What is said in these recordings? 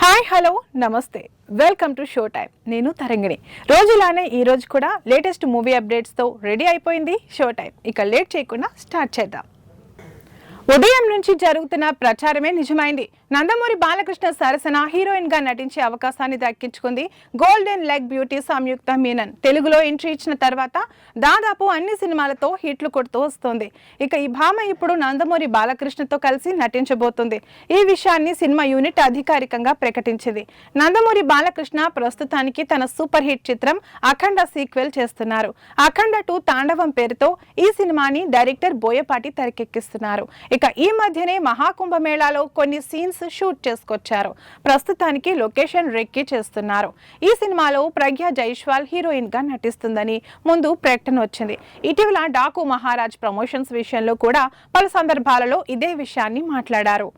Hi hello నమస్తే. Welcome to show time నేను తరంగిణి. రోజులానే ఈ రోజు కూడా లేటెస్ట్ మూవీ అప్డేట్స్తో రెడీ అయిపోయింది షో టైం ఇక లేట్ చేయకుండా స్టార్ట్ చేద్దాం. ఉదయం నుంచి జరుగుతున్న ప్రచారమే నిజమైంది. నందమూరి బాలకృష్ణ సరసన హీరోయిన్గా నటించే అవకాశాన్ని దక్కించుకుంది golden leg beauty Samyuktha Menon. తెలుగులో ఎంట్రీ ఇచ్చిన తర్వాత దాదాపు అన్ని సినిమాలతో హిట్లు కొడుతూ వస్తుంది. ఇక ఈ భామ ఇప్పుడు నందమూరి బాలకృష్ణతో కలిసి నటించబోతుంది. ఈ విషయాన్ని సినిమా యూనిట్ అధికారికంగా ప్రకటించింది. నందమూరి బాలకృష్ణ ప్రస్తుతానికి తన సూపర్ హిట్ చిత్రం అఖండ సీక్వెల్ చేస్తున్నారు. అఖండ టూ తాండవం పేరుతో ఈ సినిమాని డైరెక్టర్ బోయపాటి తెరకెక్కిస్తున్నారు. ఇక ఈ మధ్యనే మహాకుంభమేళాలో కొన్ని సీన్స్ షూట్ చేసుకొచ్చారు. ప్రస్తుతానికి లొకేషన్ రెక్కి చేస్తున్నారు. ఈ సినిమాలో ప్రజ్ఞ జైష్వాల్ హీరోయిన్గా నటిస్తుందని ముందు ప్రకటన వచ్చింది. ఇటీవల డాకు మహారాజ్ ప్రమోషన్స్ విషయంలో కూడా పలు సందర్భాలలో ఇదే విషయాన్ని మాట్లాడారు.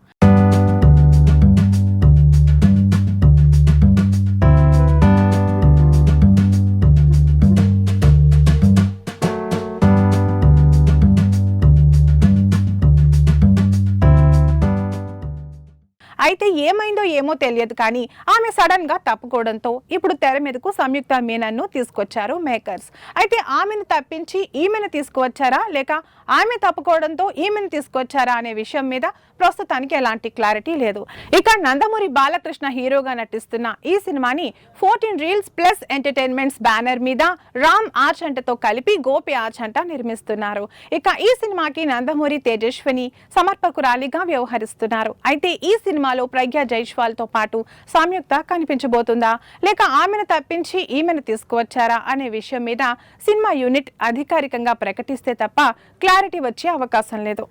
అయితే ఏమైందో ఏమో తెలియదు కానీ ఆమె సడన్గా తప్పుకోవడంతో ఇప్పుడు తెర మీదకు సంయుక్త మీనన్ను తీసుకొచ్చారు మేకర్స్. అయితే ఆమెను తప్పించి ఈమెను తీసుకువచ్చారా? లేక ఆమె తప్పుకోవడంతో ఈమెను తీసుకొచ్చారా అనే విషయం మీద ప్రస్తుతానికి ఎలాంటి క్లారిటీ లేదు. ఇక నందమూరి బాలకృష్ణ హీరోగా నటిస్తున్న ఈ సినిమాని fourteen reels plus entertainments banner మీద రామ్ ఆర్చంటతో కలిపి గోపి ఆర్చంట నిర్మిస్తున్నారు. ఇక ఈ సినిమాకి నందమూరి తేజస్విని సమర్పకురాలిగా వ్యవహరిస్తున్నారు. అయితే ఈ సినిమా సినిమాలో ప్రజ్ఞ జైష్వాల్తో పాటు సంయుక్త కనిపించబోతుందా? లేక ఆమెను తప్పించి ఈమెను తీసుకువచ్చారా అనే విషయం మీద సినిమా యూనిట్ అధికారికంగా ప్రకటిస్తే తప్ప క్లారిటీ వచ్చే అవకాశం లేదు.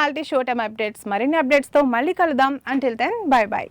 మున్సిపాలిటీ షో టైమ్ అప్డేట్స్ మరిన్ని అప్డేట్స్తో మళ్ళీ కలుద్దాం. Until then bye bye